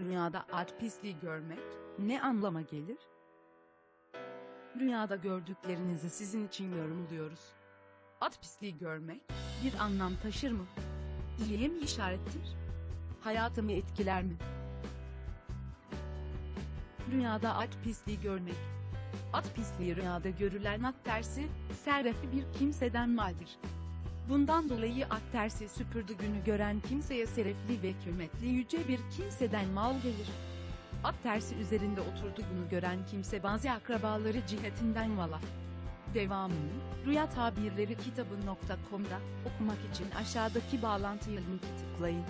Rüyada at pisliği görmek ne anlama gelir? Rüyada gördüklerinizi sizin için yorumluyoruz. At pisliği görmek bir anlam taşır mı? İyiye mi işarettir? Hayatımı etkiler mi? Rüyada at pisliği görmek. At pisliği rüyada görülen at tersi, serrefli bir kimseden maldır. Bundan dolayı at tersi süpürdü günü gören kimseye serefli ve kıymetli yüce bir kimseden mal gelir. At tersi üzerinde oturduğunu gören kimse bazı akrabaları cihetinden vala. Devamını Rüya Tabirleri kitabı.com'da okumak için aşağıdaki bağlantıya linki tıklayın.